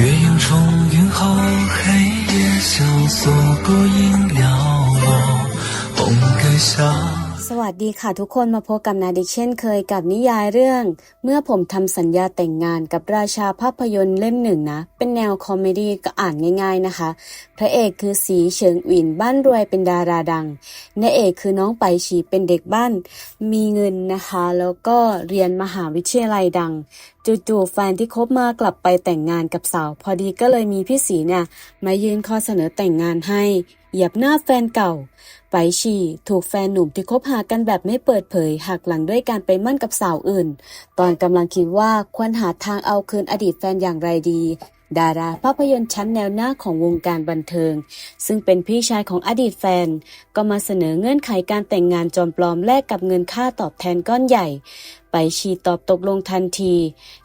月影重云后，黑夜萧索，孤影寥落，红阁下。 สวัสดีค่ะทุกคนมาพบกับนาดิกเช่นเคยกับนิยายเรื่อง เมื่อผมทำสัญญาแต่งงานกับราชาภาพยนตร์เล่มหนึ่งนะ เป็นแนวคอมเมดี้ก็อ่านง่ายๆนะคะ พ ระเอกคือสีเฉิงหวินบ้านรวยเป็นดาราดังนายเอกคือน้องไปฉีเป็นเด็กบ้านมีเงินนะคะ แล้วก็เรียนมหาวิทยาลัยดัง จู่ๆแฟนที่คบมากลับไปแต่งงานกับสาว พอดีก็เลยมีพี่สีเนี่ยมายื่นข้อเสนอแต่งงานให้เหยียบหน้าแฟนเก่า ไปฉีถูกแฟนหนุ่มที่คบหากันแบบไม่เปิดเผยหักหลังด้วยการไปมั่นกับสาวอื่น ตอนกำลังคิดว่าควรหาทางเอาคืนอดีตแฟนอย่างไรดี ดาราภาพยนตร์ชั้นแนวหน้าของวงการบันเทิง ซึ่งเป็นพี่ชายของอดีตแฟน ก็มาเสนอเงื่อนไขการแต่งงานจอมปลอมแลกกับเงินค่าตอบแทนก้อนใหญ่ ไปชีตอบตกลงทันที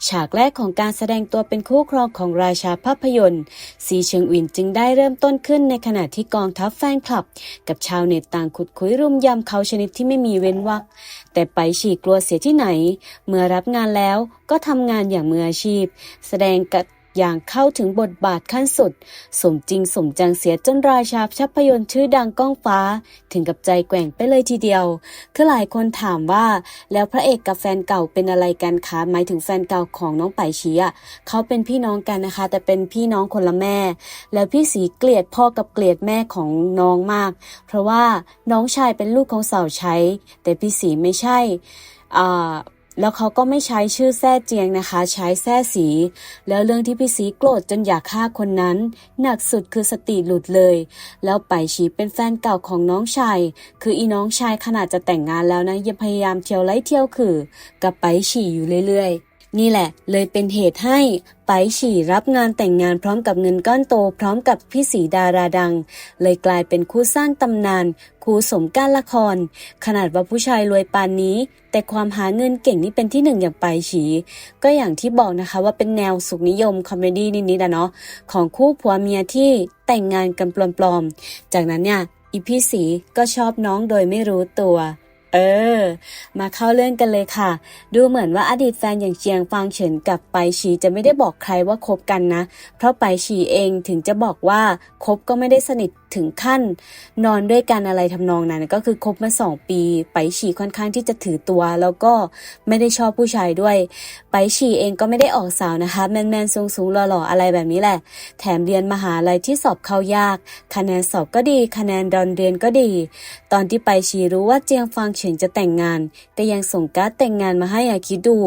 ฉากแรกของการแสดงตัวเป็นคู่ครองของราชาภาพยนตร์ซีเชิงอินจึงได้เริ่มต้นขึ้นในขณะที่กองทัพแฟนคลับ กับชาวเน็ตต่างขุดคุยรุมยำเขาชนิดที่ไม่มีเว้นวรรคแต่ไปฉีกลัวเสียที่ไหน เมื่อรับงานแล้วก็ทำงานอย่างมืออาชีพ แสดงกับ อย่างเข้าถึงบทบาทขั้นสุด สมจริงสมจังเสียจนราชาภาพยนตร์ชื่อดังก้องฟ้า ถึงกับใจแกว่งไปเลยทีเดียว คือหลายคนถามว่า แล้วพระเอกกับแฟนเก่าเป็นอะไรกันคะหมายถึงแฟนเก่าของน้องไปชีอะเขาเป็นพี่น้องกันนะคะ แต่เป็นพี่น้องคนละแม่ แล้วพี่สีเกลียดพ่อกับเกลียดแม่ของน้องมาก เพราะว่าน้องชายเป็นลูกของสาวใช้ แต่พี่สีไม่ใช่อ่า แล้วเขาก็ไม่ใช้ชื่อแท้เจียงนะคะ ใช้แท้สี แล้วเรื่องที่พี่สีโกรธจนอยากฆ่าคนนั้น หนักสุดคือสติหลุดเลย แล้วไปชีเป็นแฟนเก่าของน้องชาย คืออีน้องชายขนาดจะแต่งงานแล้วนะยังพยายามเที่ยวไล่เที่ยวคือกับไปฉี่อยู่เรื่อยๆ นี่แหละ เลยเป็นเหตุให้ไปฉี่รับงานแต่งงานพร้อมกับเงินก้อนโตพร้อมกับพี่สีดาราดัง เลยกลายเป็นคู่สร้างตำนาน คู่สมการละคร ขนาดว่าผู้ชายรวยปานนี้ แต่ความหาเงินเก่งนี่เป็นที่หนึ่งอย่างไปฉีก็อย่างที่บอกนะคะว่าเป็นแนวสุขนิยมคอมเมดี้นิดๆอะเนาะของคู่ผัวเมียที่แต่งงานกันปลอมๆ จากนั้นเนี่ยอีพี่สีก็ชอบน้องโดยไม่รู้ตัว เออ มาเข้าเรื่องกันเลยค่ะ ดูเหมือนว่าอดีตแฟนอย่างเจียงฟางเฉินกับไปฉีจะไม่ได้บอกใครว่าคบกันนะ เพราะไปฉีเองถึงจะบอกว่าคบก็ไม่ได้สนิทถึงขั้น นอนด้วยกันอะไรทำนองนั้น ก็คือคบมาสองปี ไปฉีค่อนข้างที่จะถือตัว แล้วก็ไม่ได้ชอบผู้ชายด้วย ไปฉีเองก็ไม่ได้ออกสาวนะคะ แมนแมนสูงสูงๆหล่อๆอะไรแบบนี้แหละ แถมเรียนมหาลัยที่สอบเข้ายาก คะแนนสอบก็ดี คะแนนดอนเรียนก็ดี ตอนที่ไปชีรู้ว่าเจียงฟางเฉินจะแต่งงาน แต่ยังส่งการ์ดแต่งงานมาให้อาคิดดู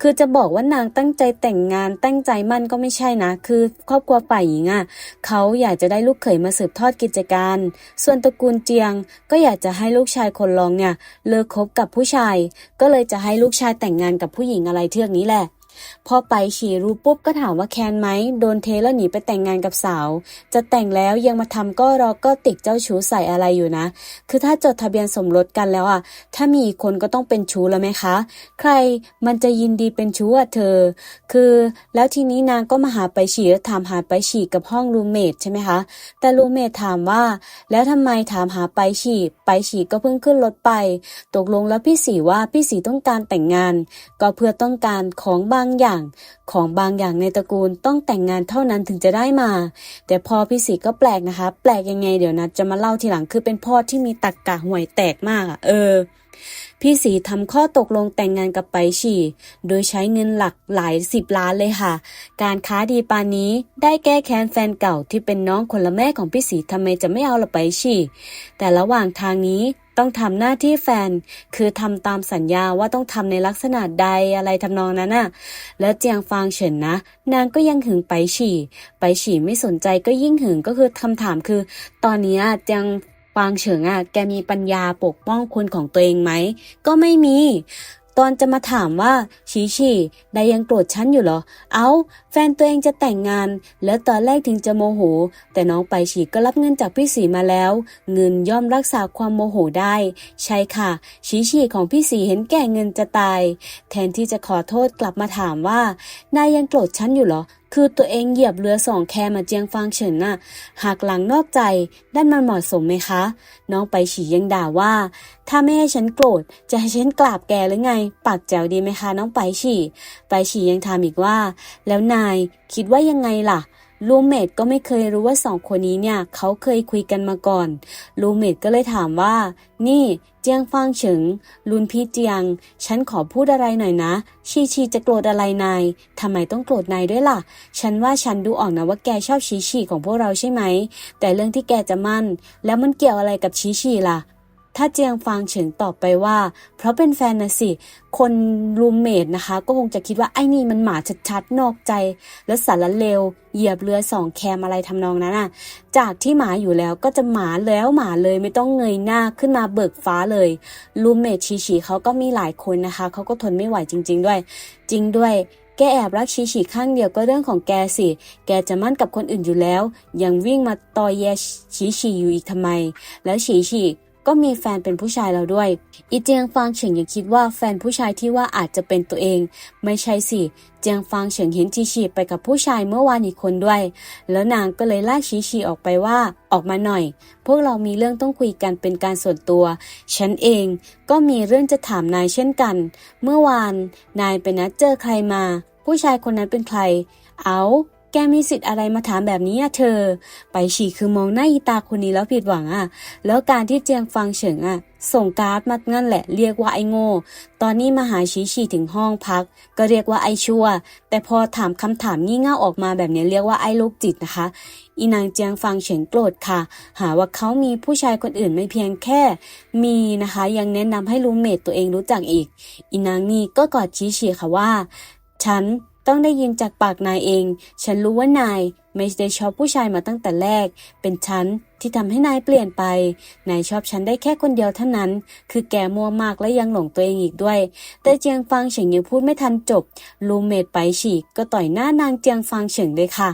คือจะบอกว่านางตั้งใจแต่งงานตั้งใจมั่นก็ไม่ใช่นะ คือครอบครัวฝ่ายหญิงอะเขาอยากจะได้ลูกเขยมาสืบทอดกิจการ ส่วนตระกูลเจียง ก็อยากจะให้ลูกชายคนรองเนี่ยเลิกคบกับผู้ชาย ก็เลยจะให้ลูกชายแต่งงานกับผู้หญิงอะไรเทือกนี้แหละ พอไปฉี่รู้ปุ๊บก็ถามว่าแคนไหม โดนเทแล้วหนีไปแต่งงานกับสาว จะแต่งแล้วยังมาทำก็รอก็ติดเจ้าชู้ใส่อะไรอยู่นะ คือถ้าจดทะเบียนสมรสกันแล้วอะ ถ้ามีอีกคนก็ต้องเป็นชู้แล้วไหมคะ ใครมันจะยินดีเป็นชู้อะเธอ คือแล้วทีนี้นางก็มาหาไปฉี่แล้วถามหาไปฉี่กับห้องรูเมทใช่ไหมคะ แต่รูเมทถามว่า แล้วทำไมถามหาไปฉี่ ไปฉี่ก็เพิ่งขึ้นรถไป ตกลงแล้วพี่สีว่าพี่สีต้องการแต่งงาน ก็เพื่อต้องการของบางอย่าง ของบางอย่างในตระกูลต้องแต่งงานเท่านั้นถึงจะได้มา แต่พอพี่สีก็แปลกนะคะ แปลกยังไงเดี๋ยวนะจะมาเล่าทีหลังคือเป็นพ่อที่มีตักกะห่วยแตกมากอะเออพี่สีทำข้อตกลงแต่งงานกับไปฉี่ โดยใช้เงินหลักหลายสิบล้านเลยค่ะ การค้าดีปานนี้ได้แก้แค้นแฟนเก่าที่เป็นน้องคนละแม่ของพี่สีทำไมจะไม่เอาละไปฉี่ แต่ระหว่างทางนี้ ต้องทำหน้าที่แฟน คือทำตามสัญญาว่าต้องทำในลักษณะใดอะไรทำนองนั้นน่ะ แล้วเจียงฟางเฉินนะ นางก็ยังหึงไปฉี่ ไปฉี่ไม่สนใจก็ยิ่งหึงก็คือคำถามคือ ตอนนี้เจียงฟางเฉิงอะแกมีปัญญาปกป้องคนของตัวเองไหม ก็ไม่มี ตอนจะมาถามว่าชีชีได้ยังโกรธฉันอยู่เหรอ เอาแฟนตัวเองจะแต่งงาน แล้วตอนแรกถึงจะโมโห แต่น้องไปฉีก็รับเงินจากพี่สีมาแล้ว เงินย่อมรักษาความโมโหได้ ใช่ค่ะ ชีชีของพี่สีเห็นแก่เงินจะตาย แทนที่จะขอโทษกลับมาถามว่า นายยังโกรธฉันอยู่เหรอ คือตัวเองเหยียบเรือสองแคมาเจียงฟางเฉินน่ะหากหลังนอกใจด้านมันเหมาะสมไหมคะ น้องไปฉียังด่าว่า ถ้าไม่ให้ฉันโกรธจะให้ฉันกราบแกหรือไง ปากแจ๋วดีไหมคะ น้องไปฉี่ไปฉียังถามอีกว่า แล้วนายคิดว่ายังไงล่ะ ลูเมดก็ไม่เคยรู้ว่าสองคนนี้เนี่ยเขาเคยคุยกันมาก่อน ลูเมดก็เลยถามว่า นี่เจียงฟางเฉิง ลุนพี่เจียง ฉันขอพูดอะไรหน่อยนะ ชีชีจะโกรธอะไรนายทำไมต้องโกรธนายด้วยล่ะ ฉันว่าฉันดูออกนะว่าแกชอบชีชีของพวกเราใช่ไหม แต่เรื่องที่แกจะมั่น แล้วมันเกี่ยวอะไรกับชีชีล่ะ ถ้าเจียงฟางเฉิงตอบไปว่า เพราะเป็นแฟนนะสิ คนรูมเมทนะคะ ก็คงจะคิดว่าไอ้นี่มันหมาชัดๆ นอกใจ แล้วสารเลว เหยียบเรือสองแคมอะไรทำนองนั้นอะ จากที่หมาอยู่แล้วก็จะหมาแล้วหมาเลยไม่ต้องเงยหน้าขึ้นมาเบิกฟ้าเลยรูมเมทชีชีเขาก็มีหลายคนนะคะ เขาก็ทนไม่ไหวจริง ๆ ด้วย จริงด้วยแกแอบรักชีฉีข้างเดียวก็เรื่องของแกสิ แกจะมั่นกับคนอื่นอยู่แล้ว ยังวิ่งมาตอแยชีฉีอยู่อีกทำไม แล้วชีฉี ก็มีแฟนเป็นผู้ชายแล้วด้วย อีเจียงฟางเฉิงยังคิดว่าแฟนผู้ชายที่ว่าอาจจะเป็นตัวเอง ไม่ใช่สิ เจียงฟางเฉิงเห็นชีฉีไปกับผู้ชายเมื่อวานอีกคนด้วย แล้วนางก็เลยลากชีฉีออกไปว่า ออกมาหน่อย พวกเรามีเรื่องต้องคุยกันเป็นการส่วนตัว ฉันเองก็มีเรื่องจะถามนายเช่นกัน เมื่อวาน นายไปนัดเจอใครมา ผู้ชายคนนั้นเป็นใคร เอา กมีสิทธิ์อะไรมาถามแบบนี้อะเธอ ไปฉี่คือมองหน้าอีตาคนนี้แล้วผิดหวังอะแล้วการที่เจียงฟังเฉิงอะส่งการ์ดมางั้นแหละเรียกว่าไอโง่ ตอนนี้มาหาชีฉี่ถึงห้องพัก ก็เรียกว่าไอชั่ว แต่พอถามคำถามงี่เง่าออกมาแบบนี้เรียกว่าไอโรคจิตนะคะ อีนางเจียงฟังเฉิงโกรธค่ะ หาว่าเขามีผู้ชายคนอื่นไม่เพียงแค่ มีนะคะยังแนะนำให้รูเมทตัวเองรู้จักอีก อีนางนี่ก็กอดชี้ฉี่ค่ะว่า ฉัน ต้องได้ยินจากปากนายเอง ฉันรู้ว่านาย ไม่ได้ชอบผู้ชายมาตั้งแต่แรก เป็นฉัน ที่ทำให้นายเปลี่ยนไป นายชอบฉันได้แค่คนเดียวเท่านั้น คือแกมัวมากและยังหลงตัวเองอีกด้วย แต่เจียงฟังเฉิงยังพูดไม่ทันจบ ลูเมดไปฉีกก็ต่อยหน้านางเจียงฟังเฉิงเลยค่ะ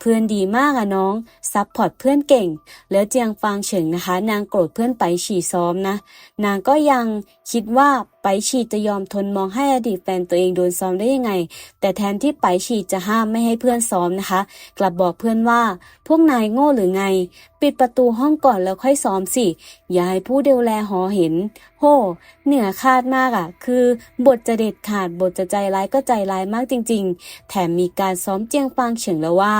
เพื่อนดีมากอะน้อง ซับพอร์ตเพื่อนเก่ง แล้วเจียงฟางเฉิงนะคะ นางโกรธเพื่อนไปฉี่ซ้อมนะ นางก็ยังคิดว่าไปฉี่จะยอมทนมองให้อดีตแฟนตัวเองโดนซ้อมได้ยังไง แต่แทนที่ไปฉี่จะห้ามไม่ให้เพื่อนซ้อมนะคะ กลับบอกเพื่อนว่า พวกนายโง่หรือไง ปิดประตูห้องก่อนแล้วค่อยซ้อมสิอย่าให้ผู้ดูแลหอเห็น โห เหนือคาดมากอะ่ะ คือบทจะเด็ดขาดบทจะใจร้ายก็ใจร้ายมากจริง ๆ แถมมีการซ้อมเจียงฟางเฉิงแล้วว่า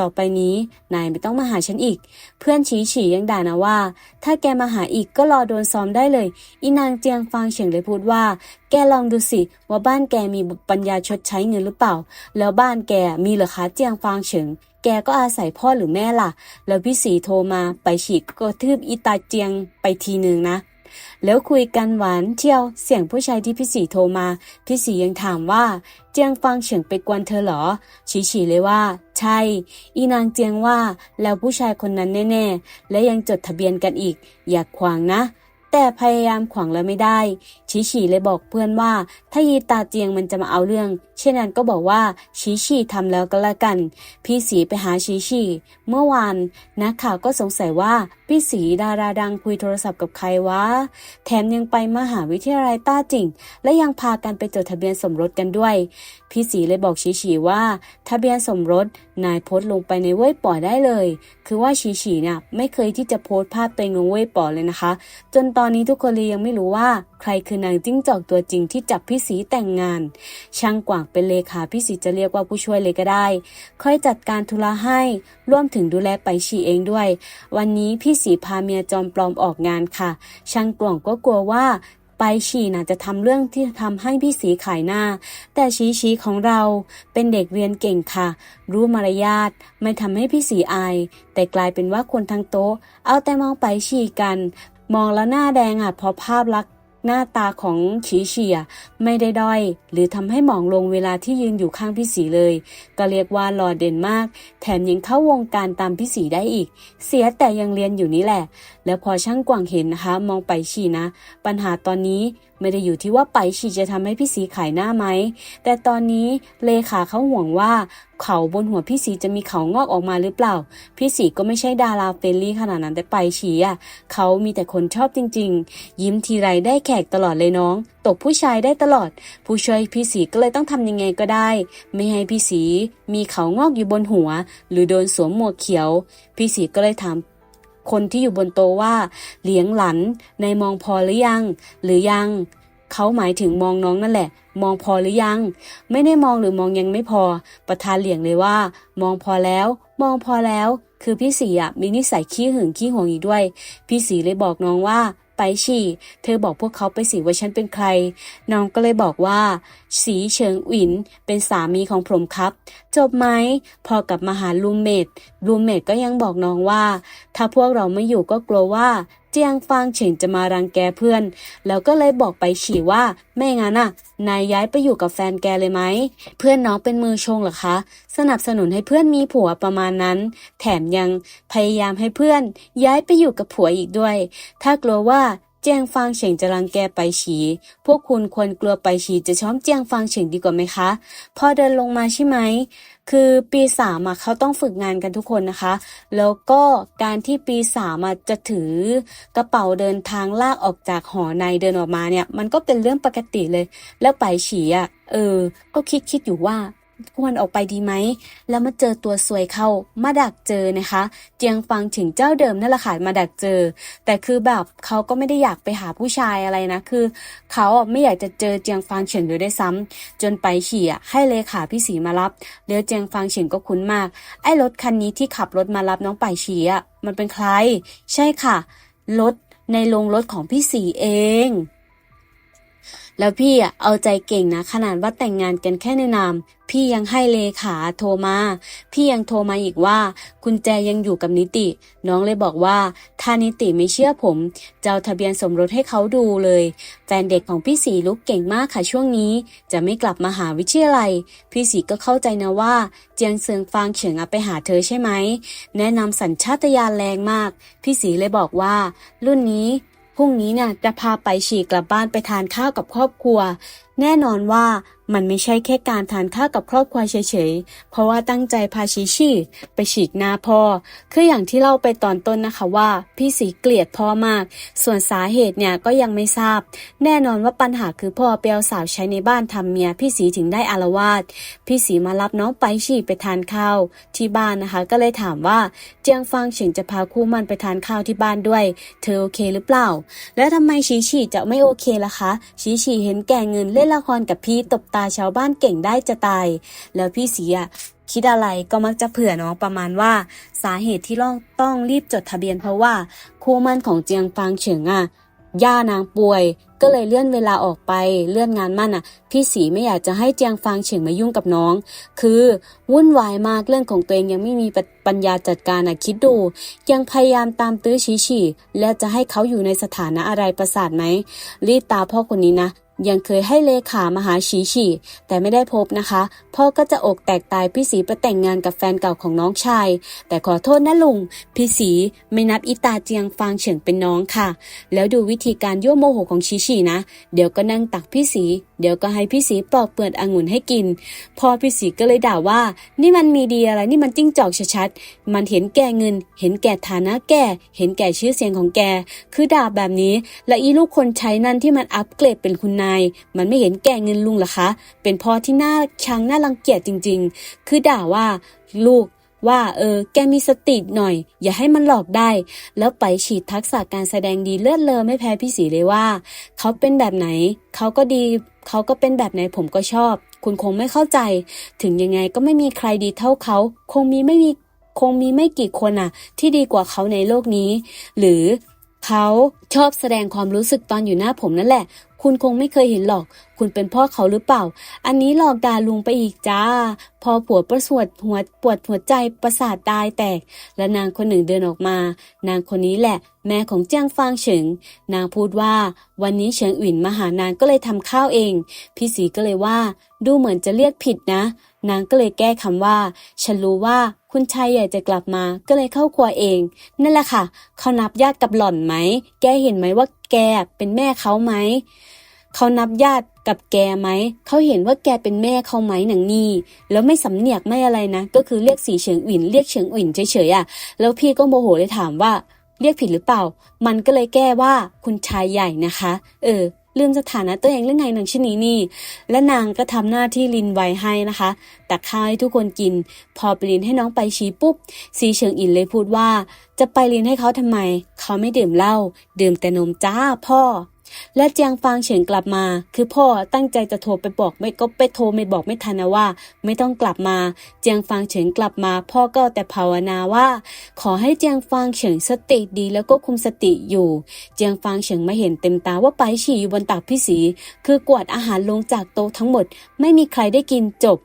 ต่อไปนี้นายไม่ต้องมาหาฉันอีก เพื่อนฉีฉียังด่านะว่า ถ้าแกมาหาอีกก็รอโดนซ้อมได้เลย อีนางเจียงฟางเฉิงเลยพูดว่า แกลองดูสิว่าบ้านแกมีปัญญาชดใช้เงินหรือเปล่า แล้วบ้านแกมีเหรอคะเจียงฟางเฉิง แกก็อาศัยพ่อหรือแม่ล่ะ แล้วพี่สีโทรมาไปฉีกก็ทืบอีตาเจียงไปทีหนึ่งนะ แล้วคุยกันหวานเที่ยวเสียงผู้ชายที่พี่สีโทรมา พี่สียังถามว่า เจียงฟังเฉิงไปกวนเธอเหรอฉีฉีเลยว่า ใช่ อีนางเจียงว่าแล้วผู้ชายคนนั้นแน่ ๆ และยังจดทะเบียนกันอีก อย่าขวางนะ แต่พยายามขวางแล้วไม่ได้ชีฉีเลยบอกเพื่อนว่า ถ้ายีตาเจียงมันจะมาเอาเรื่อง เช่นนั้นก็บอกว่าชีฉีทำแล้วก็แล้วกัน พี่สีไปหาชีฉีเมื่อวานนักข่าวก็สงสัยว่าพี่สีดาราดังคุยโทรศัพท์กับใครวะ แถมยังไปมหาวิทยาลัยต้าจิง และยังพากันไปจดทะเบียนสมรสกันด้วย พี่สีเลยบอกชีฉีว่า ทะเบียนสมรสนายโพสลงไปในเว่ยป๋อได้เลย คือว่าชีฉีเนี่ยไม่เคยที่จะโพสต์ภาพตัวเองลงเว่ยป๋อเลยนะคะ จนตอนอนนี้ทุกคนเลยยังไม่รู้ว่า ใครคือนางจิ้งจอกตัวจริงที่จับพี่สีแต่งงาน ช่างกว่างเป็นเลขาพี่สีจะเรียกว่าผู้ช่วยเลยก็ได้ค่อยจัดการธุระให้ร่วมถึงดูแลไปฉีเองด้วย วันนี้พี่สีพาเมียจอมปลอมออกงานค่ะ ช่างกว่างก็กลัวว่าไปฉี่น่ะจะทำเรื่องที่ทำให้พี่สีขายหน้า แต่ชีชีของเราเป็นเด็กเรียนเก่งค่ะ รู้มารยาทไม่ทำให้พี่สีอาย แต่กลายเป็นว่าคนทั้งโต๊ะ เอาแต่มองไปฉี่กัน มองแล้วหน้าแดงอะเพราะภาพลักษณ์หน้าตาของฉีเฉียไม่ได้ด้อย หรือทำให้หมองลงเวลาที่ยืนอยู่ข้างพี่สีเลย ก็เรียกว่าหล่อเด่นมาก แถมยังเข้าวงการตามพี่สีได้อีก เสียแต่ยังเรียนอยู่นี่แหละ แล้วพอช่างกว่างเห็นนะคะ มองไปฉีนะ ปัญหาตอนนี้ไม่ได้อยู่ที่ว่าไปฉีจะทำให้พี่สีขายหน้าไหม แต่ตอนนี้เลขาเขาห่วงว่าเขาบนหัวพี่สีจะมีเขางอกออกมาหรือเปล่า พี่สีก็ไม่ใช่ดาราเฟรนลี่ขนาดนั้นแต่ไปฉีอะเขามีแต่คนชอบจริง ๆ ยิ้มทีไรได้แขกตลอดเลยน้อง ตกผู้ชายได้ตลอด ผู้ช่วยพี่สีก็เลยต้องทำยังไงก็ได้ ไม่ให้พี่สีมีเขางอกอยู่บนหัว หรือโดนสวมหมวกเขียว พี่สีก็เลยถาม คนที่อยู่บนโตะว่าเลี้ยงหลันในมองพอหรือยัง หรือยัง เขาหมายถึงมองน้องนั่นแหละ มองพอหรือยัง ไม่ได้มองหรือมองยังไม่พอ ประธานเหลียงเลยว่า มองพอแล้ว มองพอแล้ว คือพี่สีอะมีนิสัยขี้หึงขี้หวงอีกด้วย พี่สีเลยบอกน้องว่า ไปฉี่ เธอบอกพวกเขาไปสิว่าฉันเป็นใคร น้องก็เลยบอกว่า สีเฉิงอินเป็นสามีของผมครับ จบไหมพอกลับมาหาลูมเมดลูมเมดก็ยังบอกน้องว่า ถ้าพวกเราไม่อยู่ก็กลัวว่าเจียงฟางเฉิงจะมารังแกเพื่อน แล้วก็เลยบอกไปฉี่ว่าไม่งั้นน่ะ นายย้ายไปอยู่กับแฟนแกเลยไหม เพื่อนน้องเป็นมือชงเหรอคะ สนับสนุนให้เพื่อนมีผัวประมาณนั้น แถมยังพยายามให้เพื่อนย้ายไปอยู่กับผัวอีกด้วย ถ้ากลัวว่า เจียงฟางเฉิงจะรังแกไปฉี พวกคุณควรกลัวไปฉีจะช้อมเจียงฟางเฉิงดีกว่าไหมคะ พอเดินลงมาใช่ไหม คือปีสามอะเขาต้องฝึกงานกันทุกคนนะคะ แล้วก็การที่ปีสามอะจะถือกระเป๋าเดินทางลากออกจากหอในเดินออกมาเนี่ย มันก็เป็นเรื่องปกติเลย แล้วไปฉีอะ เออ ก็คิดคิดอยู่ว่า ควรออกไปดีไหม แล้วมาเจอตัวสวยเข้ามาดักเจอนะคะ เจียงฟังถึงเจ้าเดิมนั่นแหละค่ะมาดักเจอ แต่คือแบบเขาก็ไม่ได้อยากไปหาผู้ชายอะไรนะ คือเขาไม่อยากจะเจอเจียงฟางเฉินเลยได้วยซ้ำจนไปฉี่อ่ให้เลขาพี่สีมารับแล้วเจียงฟางเฉินก็คุ้นมาก ไอ้รถคันนี้ที่ขับรถมารับน้องไปฉี่อะมันเป็นใคร ใช่ค่ะรถในโรงรถของพี่สีเอง แล้วพี่อะเอาใจเก่งนะ ขนาดว่าแต่งงานกันแค่ในนาม พี่ยังให้เลขาโทรมา พี่ยังโทรมาอีกว่ากุญแจยังอยู่กับนิติ น้องเลยบอกว่า ถ้านิติไม่เชื่อผมจะเอาทะเบียนสมรสให้เขาดูเลย แฟนเด็กของพี่สีลุกเก่งมากค่ะช่วงนี้ จะไม่กลับมาหาวิทยาลัย พี่สีก็เข้าใจนะว่า เจียงเซิงฟางเฉิงอไปหาเธอใช่ไหมแนะนำสัญชาตญาณแรงมาก พี่สีเลยบอกว่า รุ่นนี้ พรุ่งนี้เนี่ยจะพาไปฉีกกลับบ้านไปทานข้าวกับครอบครัวแน่นอนว่ามันไม่ใช่แค่การทานข้าวกับครอบครัวเฉยๆ เพราะว่าตั้งใจพาชิชิไปฉีกหน้าพ่อ คืออย่างที่เล่าไปตอนต้นนะคะว่า พี่สีเกลียดพ่อมาก ส่วนสาเหตุเนี่ยก็ยังไม่ทราบ แน่นอนว่าปัญหาคือพ่อเปียวสาวใช้ในบ้านทำเมีย พี่สีถึงได้อารวาส พี่สีมารับน้องไปฉีไปทานข้าวที่บ้านนะคะ ก็เลยถามว่าเจียงฟางเฉิงจะพาคู่มันไปทานข้าวที่บ้านด้วย เธอโอเคหรือเปล่า แล้วทำไมชีชีจะไม่โอเคล่ะคะชีชีเห็นแก่เงินเล่นละครกับพี่ตบตาชาวบ้านเก่งได้จะตาย แล้วพี่สีอะคิดอะไรก็มักจะเผื่อน้องประมาณว่า สาเหตุที่ต้องต้องรีบจดทะเบียนเพราะว่าคู่มั่นของเจียงฟางเฉิงอะย่านางป่วย ก็เลยเลื่อนเวลาออกไปเลื่อนงานมั่นอะ พี่สีไม่อยากจะให้เจียงฟางเฉิงมายุ่งกับน้อง คือวุ่นวายมากเรื่องของตัวเองยังไม่มีปัญญาจัดการอะคิดดู ยังพยายามตามตื้อชี้ฉี่และจะให้เขาอยู่ในสถานะอะไรประสาทไหมรีดตาพ่อคนนี้นะ ยังเคยให้เลขามาหาฉีฉี่แต่ไม่ได้พบนะคะ พ่อก็จะอกแตกตายพี่สีไปแต่งงานกับแฟนเก่าของน้องชาย แต่ขอโทษนะลุง พี่สีไม่นับอีตาเจียงฟางเฉิงเป็นน้องค่ะ แล้วดูวิธีการยั่วโมโหของชีชีนะ เดี๋ยวก็นั่งตักพี่สีเดี๋ยวก็ให้พี่สีปอกเปลือกองุ่นให้กิน พอพี่สีก็เลยด่าว่า นี่มันมีดีอะไรนี่มันจิ้งจอกชัดๆมันเห็นแก่เงิน เห็นแก่ฐานะแกเห็นแก่ชื่อเสียงของแก คือด่าแบบนี้ และอีลูกคนใช้นั่นที่มันอัปเกรดเป็นคุณนาย มันไม่เห็นแก่เงินลุงหรอคะ เป็นพ่อที่น่าชังน่ารังเกียจจริง ๆ คือด่าว่าลูกว่าเออแกมีสติหน่อย อย่าให้มันหลอกได้ แล้วไปฉีดทักษะการแสดงดีเลือดเลอไม่แพ้พี่สีเลยว่า เขาเป็นแบบไหน เขาก็ดี เขาก็เป็นแบบไหนผมก็ชอบ คุณคงไม่เข้าใจ ถึงยังไงก็ไม่มีใครดีเท่าเขา คงมีไม่มีคงมีไม่กี่คนอะที่ดีกว่าเขาในโลกนี้ หรือ เขาชอบแสดงความรู้สึกตอนอยู่หน้าผมนั่นแหละ คุณคงไม่เคยเห็นหรอก คุณเป็นพ่อเขาหรือเปล่า อันนี้หลอกด่าลุงไปอีกจ้า พอผัวประสวดหัวปวดหัวใจประสาทตายแตก และนางคนหนึ่งเดินออกมา นางคนนี้แหละ แม่ของเจียงฟางเฉิง นางพูดว่า วันนี้เฉิงอุ่นมาหานางก็เลยทำข้าวเอง พี่สีก็เลยว่า ดูเหมือนจะเรียกผิดนะ นางก็เลยแก้คำว่า ฉันรู้ว่า คุณชายใหญ่จะกลับมาก็เลยเข้าครัวเอง นั่นแหละค่ะ เขานับญาติกับหล่อนไหม แกเห็นไหมว่าแกเป็นแม่เขาไหม เขานับญาติกับแกไหม เขาเห็นว่าแกเป็นแม่เขาไหมหนังนี่ แล้วไม่สำเนียกไม่อะไรนะ ก็คือเรียกสีเฉิงอินเรียกเฉิงอินเฉยๆอะ แล้วพี่ก็โมโหเลยถามว่า เรียกผิดหรือเปล่า มันก็เลยแก้ว่าคุณชายใหญ่นะคะ เออ ลืมสถานะตัวเองเรื่องไงนางชินีนี่ และนางก็ทำหน้าที่ลินไวให้นะคะตักข้าวให้ทุกคนกิน พอไปลินให้น้องไปชี้ปุ๊บซีเชิงอินเลยพูดว่า จะไปลินให้เขาทำไม เขาไม่ดื่มเหล้าดื่มแต่นมจ้าพ่อ และเจียงฟางเฉิงกลับมา คือพ่อตั้งใจจะโทรไปบอกไม่ก็ไปโทรไม่บอกไม่ทันนะว่า ไม่ต้องกลับมา เจียงฟางเฉิงกลับมา พ่อก็แต่ภาวนาว่า ขอให้เจียงฟางเฉิงสติดีแล้วก็คุมสติอยู่ เจียงฟางเฉิงมาเห็นเต็มตาว่าไปฉี่อยู่บนตักพี่สี คือกวาดอาหารลงจากโต๊ะทั้งหมด ไม่มีใครได้กินจบ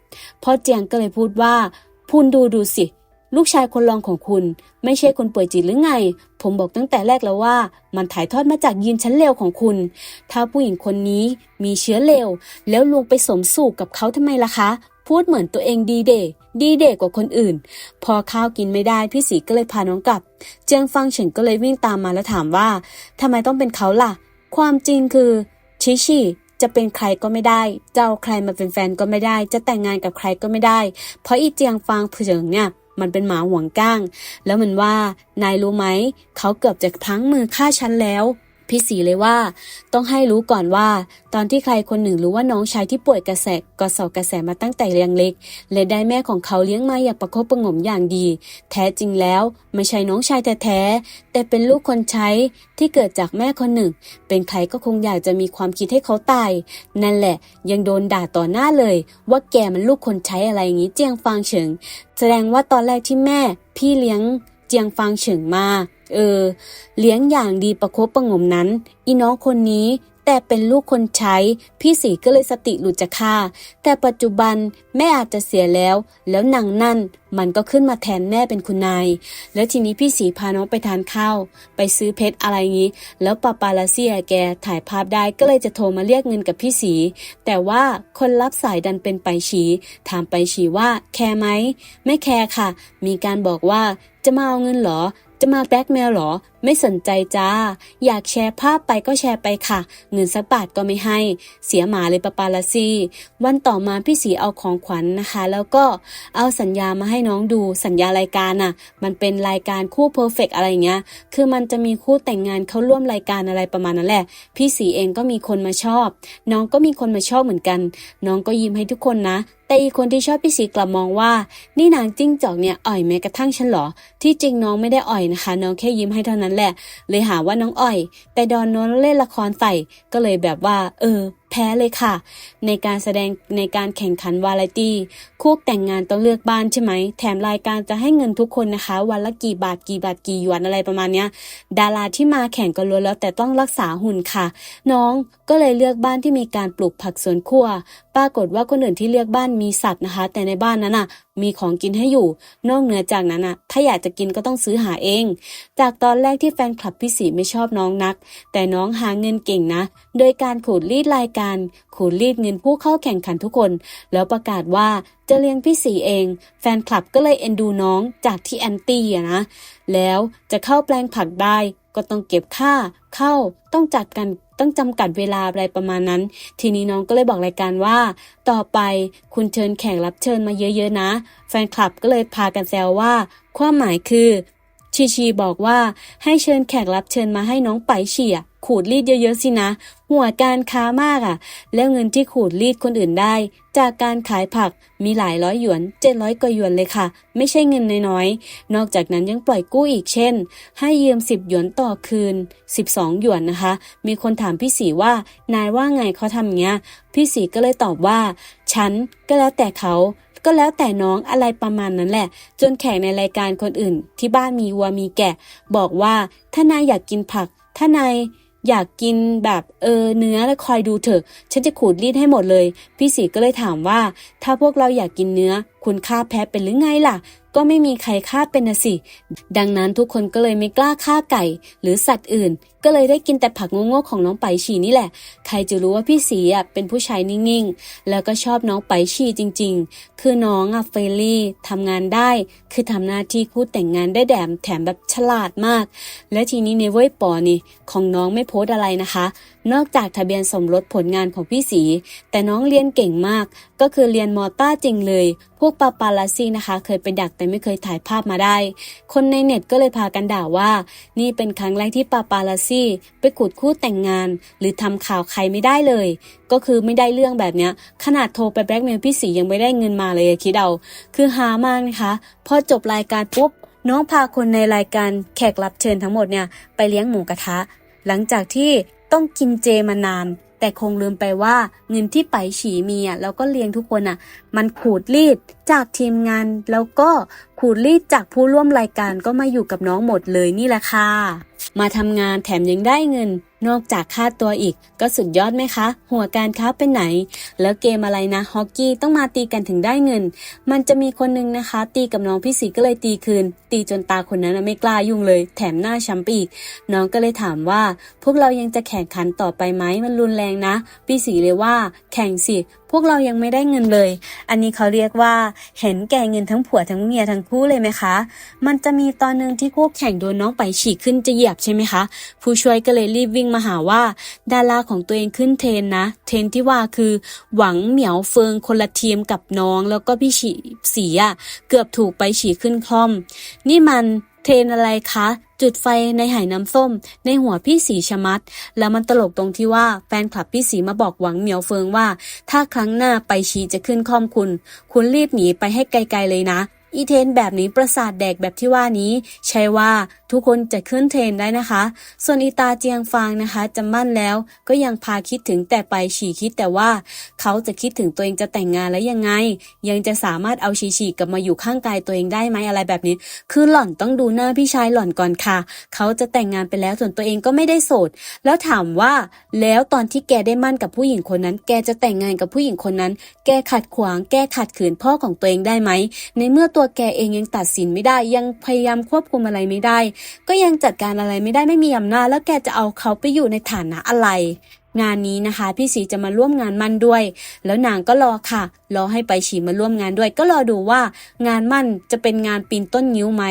พ่อเจียงก็เลยพูดว่าพูนดูดูสิ ลูกชายคนรองของคุณ ไม่ใช่คนป่วยจิตหรือไง ผมบอกตั้งแต่แรกแล้วว่า มันถ่ายทอดมาจากยีนชั้นเลวของคุณ ถ้าผู้หญิงคนนี้มีเชื้อเลวแล้วลวงไปสมสู่กับเขาทำไมล่ะคะ พูดเหมือนตัวเองดีเดดีเดกว่าคนอื่น พอข้าวกินไม่ได้พี่สีก็เลยพาน้องกลับ เจียงฟังเฉินก็เลยวิ่งตามมาแล้วถามว่าทำไมต้องเป็นเขาล่ะ ความจริงคือ ชิชิจะเป็นใครก็ไม่ได้ จะเอาใครมาเป็นแฟนก็ไม่ได้ จะแต่งงานกับใครก็ไม่ได้ เพราะอีเจียงฟางเฉิงเนี่ย มันเป็นหมาห่วงก้าง แล้วมันว่านายรู้ไหม เขาเกือบจะพลั้งมือฆ่าฉันแล้ว พี่สีเลยว่า ต้องให้รู้ก่อนว่า ตอนที่ใครคนหนึ่งรู้ว่าน้องชายที่ป่วยกระแสกระสอบกระแสมาตั้งแต่ยังเล็ก และได้แม่ของเขาเลี้ยงมาอย่างประคบประงมอย่างดี แท้จริงแล้วไม่ใช่น้องชายแท้ๆแต่เป็นลูกคนใช้ที่เกิดจากแม่คนหนึ่ง เป็นใครก็คงอยากจะมีความคิดให้เขาตาย นั่นแหละ ยังโดนด่าต่อหน้าเลย ว่าแกมันลูกคนใช้อะไรอย่างนี้เจียงฟางเฉิง แสดงว่าตอนแรกที่แม่ พี่เลี้ยงเจียงฟางเฉิงมา เออ เลี้ยงอย่างดีประคบประงมนั้น อีน้องคนนี้แต่เป็นลูกคนใช้ พี่สีก็เลยสติหลุดจากค่าแต่ปัจจุบันแม่อาจจะเสียแล้ว แล้วนางนั่นมันก็ขึ้นมาแทนแม่เป็นคุณนาย แล้วทีนี้พี่สีพาน้องไปทานข้าว ไปซื้อเพชรอะไรงี้ แล้วปาปาลาเซียแกถ่ายภาพได้ก็เลยจะโทรมาเรียกเงินกับพี่สี แต่ว่าคนรับสายดันเป็นไปฉีถามไปฉีว่าแคร์ไหม ไม่แคร์ค่ะ มีการบอกว่าจะมาเอาเงินหรอ จะมาแบล็กเมลหรอ ไม่สนใจจ้า อยากแชร์ภาพไปก็แชร์ไปค่ะ เงินสักบาทก็ไม่ให้ เสียหมาเลยปะปาลาซีวันต่อมาพี่สีเอาของขวัญนะคะ แล้วก็เอาสัญญามาให้น้องดูสัญญารายการน่ะ มันเป็นรายการคู่เพอร์เฟกอะไรเงี้ย คือมันจะมีคู่แต่งงานเขาร่วมรายการอะไรประมาณนั้นแหละ พี่สีเองก็มีคนมาชอบ น้องก็มีคนมาชอบเหมือนกัน น้องก็ยิ้มให้ทุกคนนะ แต่อีกคนที่ชอบพี่สีกลับมองว่า นี่นางจิ้งจอกเนี่ยอ่อยแม้กระทั่งฉันหรอ ที่จริงน้องไม่ได้อ่อยนะคะ น้องแค่ยิ้มให้เท่านั้นแหละ เลยหาว่าน้องอ่อย แต่ดอนน้นเล่นละครใส่ก็เลยแบบว่า เออ แพ้เลยค่ะ ในการแสดงในการแข่งขันวาไรตี้คู่แต่งงานต้องเลือกบ้านใช่ไหม แถมรายการจะให้เงินทุกคนนะคะ วันละกี่บาทกี่บาทกี่หยวนอะไรประมาณเนี้ย ดาราที่มาแข่งก็ล้วนแล้วแต่ต้องรักษาหุ่นค่ะ น้องก็เลยเลือกบ้านที่มีการปลูกผักสวนครัว ปรากฏว่าคนอื่นที่เลือกบ้านมีสัตว์นะคะ แต่ในบ้านนั้นอะ มีของกินให้อยู่ นอกเหนือจากนั้นน่ะถ้าอยากจะกินก็ต้องซื้อหาเอง จากตอนแรกที่แฟนคลับพี่สีไม่ชอบน้องนัก แต่น้องหาเงินเก่งนะ โดยการขูดรีดรายการ ขูดรีดเงินผู้เข้าแข่งขันทุกคน แล้วประกาศว่าจะเลี้ยงพี่สีเอง แฟนคลับก็เลยเอ็นดูน้องจากที่แอนตี้อะนะ แล้วจะเข้าแปลงผักได้ ก็ต้องเก็บค่าเข้าต้องจัดกันต้องจำกัดเวลาอะไรประมาณนั้น ทีนี้น้องก็เลยบอกรายการว่า ต่อไปคุณเชิญแขกรับเชิญมาเยอะๆนะ แฟนคลับก็เลยพากันแซวว่า ความหมายคือ ชีชีบอกว่าให้เชิญแขกรับเชิญมาให้น้องไปเฉี่ยขูดรีดเยอะๆสินะ หัวการค้ามากอะ แล้วเงินที่ขูดรีดคนอื่นได้ จากการขายผักมีหลายร้อยหยวนเจ็ดร้อยกว่าหยวนเลยค่ะ ไม่ใช่เงินน้อยๆ นอกจากนั้นยังปล่อยกู้อีกเช่น ให้ยืมสิบหยวนต่อคืนสิบสองหยวนนะคะ มีคนถามพี่สีว่านายว่าไงเขาทำเงี้ย พี่สีก็เลยตอบว่า ฉันก็แล้วแต่เขา ก็แล้วแต่น้องอะไรประมาณนั้นแหละ จนแขกในรายการคนอื่น ที่บ้านมีวัวมีแกะ บอกว่าถ้านายอยากกินผัก ถ้านายอยากกินแบบเออเนื้อแล้วคอยดูเถอะ ฉันจะขูดรีดให้หมดเลย พี่สีก็เลยถามว่า ถ้าพวกเราอยากกินเนื้อคุณฆ่าแพ้เป็นหรือไงล่ะ ก็ไม่มีใครฆ่าเป็นนะสิ ดังนั้นทุกคนก็เลยไม่กล้าฆ่าไก่ หรือสัตว์อื่น ก็เลยได้กินแต่ผักงงๆของน้องไปฉีนี่แหละ ใครจะรู้ว่าพี่สีอะเป็นผู้ชายนิ่งๆ แล้วก็ชอบน้องไปฉีจริง ๆ คือน้องอะเฟรนลี่ทำงานได้ คือทำหน้าที่คู่แต่งงานได้แดมแถมแบบฉลาดมาก และทีนี้ในเว้ยปอนี่ของน้องไม่โพสอะไรนะคะนอกจากทะเบียนสมรสผลงานของพี่สี แต่น้องเรียนเก่งมาก ก็คือเรียนมอต้าจริงเลย พวกปาปาลาซี่นะคะ เคยไปดักแต่ไม่เคยถ่ายภาพมาได้ คนในเน็ตก็เลยพากันด่าว่า นี่เป็นครั้งแรกที่ปาปาลาซี่ไปขุดคู่แต่งงาน หรือทำข่าวใครไม่ได้เลย ก็คือไม่ได้เรื่องแบบเนี้ย ขนาดโทรไปแบล็กเมลพี่สียังไม่ได้เงินมาเลยคิดเอาคือหามากนะคะพอจบรายการปุ๊บน้องพาคนในรายการแขกรับเชิญทั้งหมดเนี่ยไปเลี้ยงหมูกระทะ หลังจากที่ ต้องกินเจมานาน แต่คงลืมไปว่าเงินที่ไปฉีมีอะแล้วก็เลี้ยงทุกคนอะ มันขูดรีดจากทีมงาน แล้วก็ขูดรีดจากผู้ร่วมรายการก็มาอยู่กับน้องหมดเลยนี่แหละค่ะมาทำงานแถมยังได้เงิน นอกจากค่าตัวอีกก็สุดยอดไหมคะ หัวการค้าเป็นไหน แล้วเกมอะไรนะฮอกกี้ต้องมาตีกันถึงได้เงิน มันจะมีคนนึงนะคะ ตีกับน้องพี่สีก็เลยตีคืน ตีจนตาคนนั้นไม่กล้ายุ่งเลย แถมหน้าช้ำปอีก น้องก็เลยถามว่า พวกเรายังจะแข่งขันต่อไปไหมมันรุนแรงนะ พี่สีเลยว่า แข่งสิ พวกเรายังไม่ได้เงินเลย อันนี้เขาเรียกว่า เห็นแก่เงินทั้งผัวทั้งเมียทั้งคู่เลยไหมคะ มันจะมีตอนหนึ่งที่คู่แข่งโดนน้องไปฉีกขึ้นจะเหยียบใช่ไหมคะ ผู้ช่วยก็เลยรีบวิ่งมาหาว่า ดาราของตัวเองขึ้นเทรนนะ เทรนที่ว่าคือ หวังเหมียวเฟิงคนละทีมกับน้อง แล้วก็พี่ฉีสีอะเกือบถูกไปฉีกขึ้นคล่อม นี่มันเทรนอะไรคะ จุดไฟในไหน้ำส้ม ในหัวพี่สีชะมัด แล้วมันตลกตรงที่ว่าแฟนคลับพี่สีมาบอกหวังเหมียวเฟิงว่า ถ้าครั้งหน้าไปชีจะขึ้นคอมคุณ คุณรีบหนีไปให้ไกลๆเลยนะ อีเทนแบบนี้ประสาทแดกแบบที่ว่านี้ ใช่ว่าทุกคนจะขึ้นเทรนได้นะคะ ส่วนอีตาเจียงฟางนะคะจะมั่นแล้วก็ยังพาคิดถึงแต่ไปฉี่คิดแต่ว่า เขาจะคิดถึงตัวเองจะแต่งงานแล้วยังไง ยังจะสามารถเอาชีฉีกลับมาอยู่ข้างกายตัวเองได้ไหมอะไรแบบนี้ คือหล่อนต้องดูหน้าพี่ชายหล่อนก่อนค่ะ เขาจะแต่งงานไปแล้วส่วนตัวเองก็ไม่ได้โสด แล้วถามว่าแล้วตอนที่แกได้มั่นกับผู้หญิงคนนั้น แกจะแต่งงานกับผู้หญิงคนนั้น แกขัดขวาง แกขัดขืนพ่อของตัวเองได้ไหมในเมื่อตัวัวแกเองยังตัดสินไม่ได้ ยังพยายามควบคุมอะไรไม่ได้ ก็ยังจัดการอะไรไม่ได้ไม่มีอำนาจแล้วแกจะเอาเขาไปอยู่ในฐานะอะไร งานนี้นะคะ พี่สีจะมาร่วมงานมั่นด้วย แล้วนางก็รอค่ะ รอให้ไปฉีมาร่วมงานด้วย ก็รอดูว่า งานมั่นจะเป็นงานปีนต้นนิ้วไหม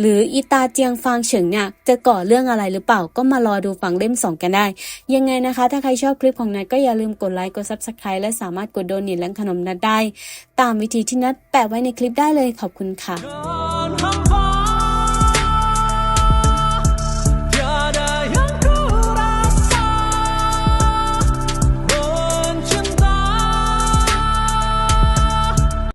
หรืออีตาเจียงฟางเฉิงเนี่ยจะก่อเรื่องอะไรหรือเปล่า ก็มารอดูฝั่งเล่มสองกันได้ ยังไงนะคะ ถ้าใครชอบคลิปของนัดก็อย่าลืมกดไลค์ กด subscribe และสามารถกดโดเนทและขนมนัดได้ ตามวิธีที่นัดแปะไว้ในคลิปได้เลยขอบคุณค่ะ